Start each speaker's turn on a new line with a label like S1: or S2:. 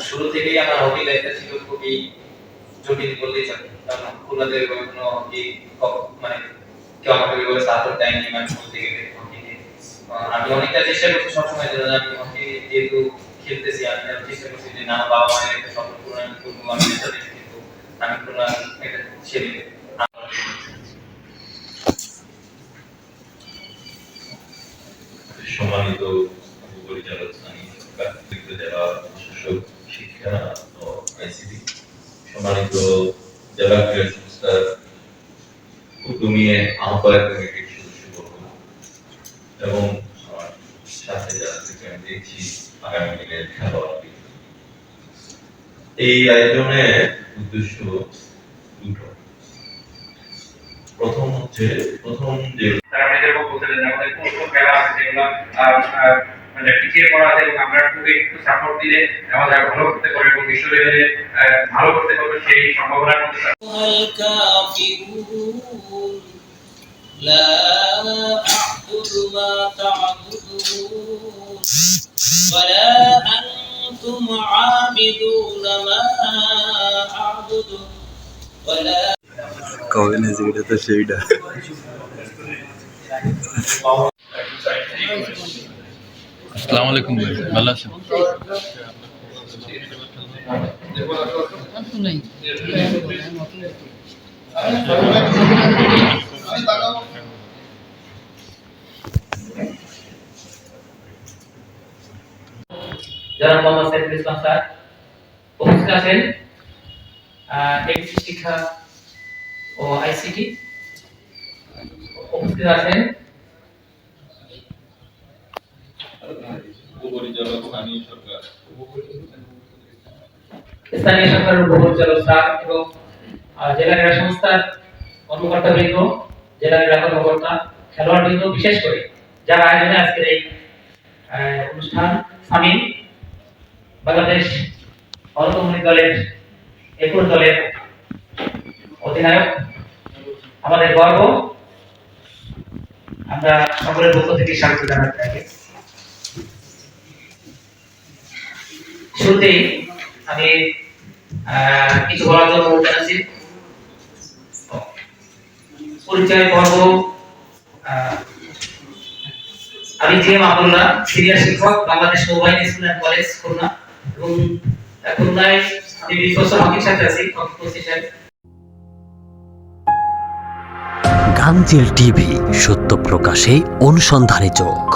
S1: শুরু থেকেই আমার হকি লাইফটা ছিল খুবই জটিল বললেই চলে। কারণ খুলনাতে কোনো ক- মানে কেউ আমাকে ওইভাবে সাপোর্ট দেয়নি মানে বলতে গেলে হকিতে আমি অনেকটা চেষ্টা করছি সবসময় যেন আমি হকি যেহেতু খেলতেছি, আমি চেষ্টা করছি যে না, বাবা মায়ের একটা স্বপ্ন পূরণ করব, আমি করছি কিন্তু আমি কোনো একটা ছেলে।
S2: সম্মানিত পরিচালক স্থানীয় সরকার জেলা প্রশাসক শিক্ষা ও আইসিটি সম্মানিত জেলা সংস্থার উদ্যমী আহ্বায়ক কমিটির সদস্যবর্গ এবং সাথে যারা আমি দেখছি আগামী দিনের খেলোয়াড় এই আয়োজনের উদ্দেশ্য দুটো। প্রথম হচ্ছে, প্রথম যে
S3: তারা আমাদের যেরকম বলছিলেন যে আমাদের কোন কোন খেলা আছে, যেগুলো আহ, আহ, মানে পিছিয়ে পড়া আছে এবং আমরা একটু একটু সাপোর্ট দিলে আমাদের ভালো করতে পারবে এবং বিশ্ব লেভেলে আহ, ভালো করতে পারবে সেই সম্ভাবনার মধ্যে
S4: الكافرون لا أعبد ما تعبدون ولا أنتم عابدون ما أعبد ولا
S5: কবে না যেটা তো সেইটা
S6: আসসালামু আলাইকুম ভাই ভালো আছেন?
S1: যারা শিক্ষা ও আইসিটি উপস্থিত আছেন
S2: স্থানীয় সরকার।
S1: উপপরিচালক স্যার এবং জেলা ক্রীড়া সংস্থার জেলা ক্রীড়া কর্মকর্তা বিশেষ করে যারা আয়োজনে আজকের এই অনুষ্ঠান বাংলাদেশ অলকমনি দলের একুশ দলের অধিনায়ক, আমাদের গর্ব। আমরা সকলের পক্ষ থেকে স্বাগত জানাতে থাকি শুরুতেই আমি কিছু বলার জন্য পরিচয় পর্ব আমি জি এম আবদুল্লাহ সিনিয়র শিক্ষক, Bangladesh school and college, Khulna. এবং খুলনায় আমি বিশ বছর হকির সাথে আছি হকি কোচ
S7: টিভি, সত্য প্রকাশে অনুসন্ধানী চোখ।